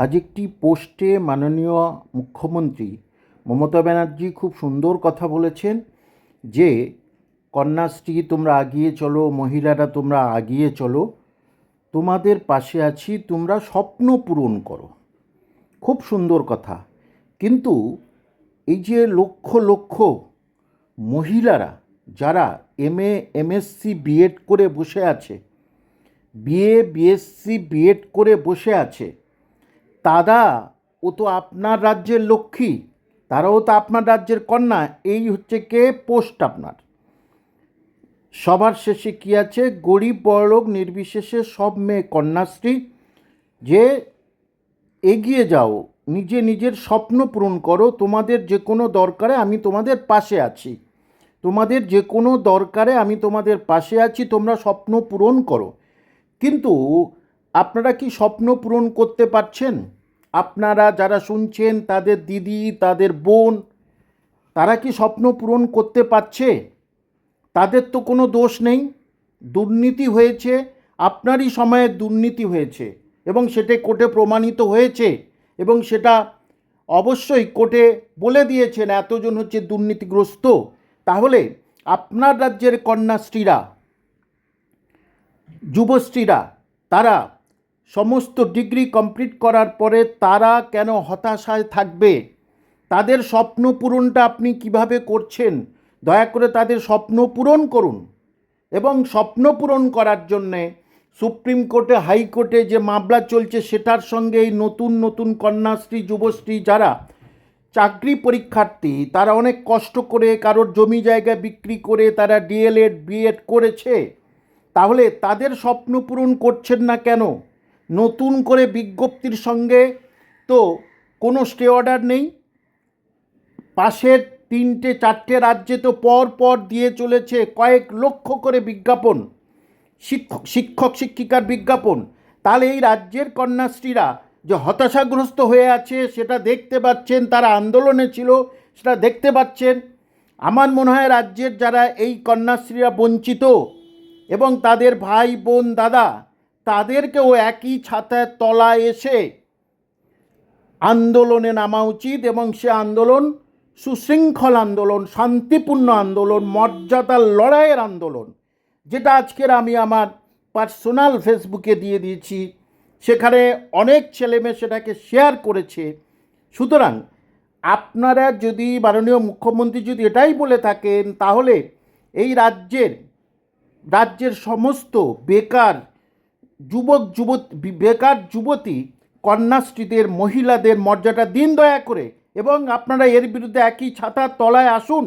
আজ একটি পোস্টে মাননীয় মুখ্যমন্ত্রী মমতা ব্যানার্জি খুব সুন্দর কথা বলেছেন যে, কন্যাশ্রী, তোমরা আগিয়ে চলো, মহিলারা তোমরা আগিয়ে চলো, তোমাদের পাশে আছি, তোমরা স্বপ্ন পূরণ করো। খুব সুন্দর কথা। কিন্তু এই যে লক্ষ লক্ষ মহিলারা যারা এম এ এমএসসি বিএড করে বসে আছে, বিএ, বিএসসি বিএড করে বসে আছে তারা ও তো আপনার রাজ্যের লক্ষ্মী, তারাও তো আপনার রাজ্যের কন্যা, এই হচ্ছে কে পোস্ট আপনার? সবার শেষে কী আছে? গরিব বড়লোক নির্বিশেষে সব মেয়ে কন্যাশ্রী, যে এগিয়ে যাও, নিজে নিজের স্বপ্ন পূরণ করো, তোমাদের যে কোনো দরকারে আমি তোমাদের পাশে আছি। তোমাদের যে কোনো দরকারে আমি তোমাদের পাশে আছি, তোমরা স্বপ্ন পূরণ করো। কিন্তু আপনারা কি স্বপ্ন পূরণ করতে পারছেন? আপনারা যারা শুনছেন, তাদের দিদি, তাদের বোন, তারা কি স্বপ্ন পূরণ করতে পারছে? তাদের তো কোনো দোষ নেই। দুর্নীতি হয়েছে, আপনারই সময়ে দুর্নীতি হয়েছে এবং সেটা কোর্টে প্রমাণিত হয়েছে এবং সেটা অবশ্যই কোর্টে বলে দিয়েছেন, এতজন হচ্ছে দুর্নীতিগ্রস্ত। তাহলে আপনার রাজ্যের কন্যাশ্রীরা, যুবশ্রীরা, তারা সমস্ত ডিগ্রি কমপ্লিট করার পরে তারা কেন হতাশায় থাকবে? তাদের স্বপ্ন পূরণটা আপনি কীভাবে করছেন? দয়া করে তাদের স্বপ্ন পূরণ করুন। এবং স্বপ্ন পূরণ করার জন্যে সুপ্রিম কোর্টে হাইকোর্টে যে মামলা চলছে, সেটার সঙ্গে এই নতুন নতুন কন্যাশ্রী, যুবশ্রী যারা চাকরি পরীক্ষার্থী, তারা অনেক কষ্ট করে কারোর জমি জায়গা বিক্রি করে তারা ডিএলএড, বিএড করেছে। তাহলে তাদের স্বপ্ন পূরণ করছেন না কেন? নতুন করে বিজ্ঞপ্তির সঙ্গে তো কোনো স্টে অর্ডার নেই। পাশের তিনটে চারটে রাজ্যে তো পর পর দিয়ে চলেছে কয়েক লক্ষ করে বিজ্ঞাপন। শিক্ষক শিক্ষক শিক্ষিকার বিজ্ঞাপন। তাহলে এই রাজ্যের কন্যাশ্রীরা যে হতাশাগ্রস্ত হয়ে আছে, সেটা দেখতে পাচ্ছেন, তারা আন্দোলনে ছিল, সেটা দেখতে পাচ্ছেন। আমার মনে হয় রাজ্যের যারা এই কন্যাশ্রীরা বঞ্চিত এবং তাদের ভাই, বোন, দাদা তাদেরকেও একই ছাতার তলায় এসে আন্দোলনে নামা উচিত এবং সে আন্দোলন সুশৃঙ্খল আন্দোলন, শান্তিপূর্ণ আন্দোলন মর্যাদার লড়াইয়ের আন্দোলন, যেটা আজকের আমি আমার পার্সোনাল ফেসবুকে দিয়ে দিয়েছি। সেখানে অনেক ছেলেমেয়ে সেটাকে শেয়ার করেছে। সুতরাং আপনারা যদি, মাননীয় মুখ্যমন্ত্রী যদি এটাই বলে থাকেন, তাহলে এই রাজ্যের রাজ্যের সমস্ত বেকার যুবক যুবত বেকার যুবতী কন্যাশ্রীদের মহিলাদের মর্যাদা দিন দয়া করে এবং আপনারা এর বিরুদ্ধে একই ছাতার তলায় আসুন।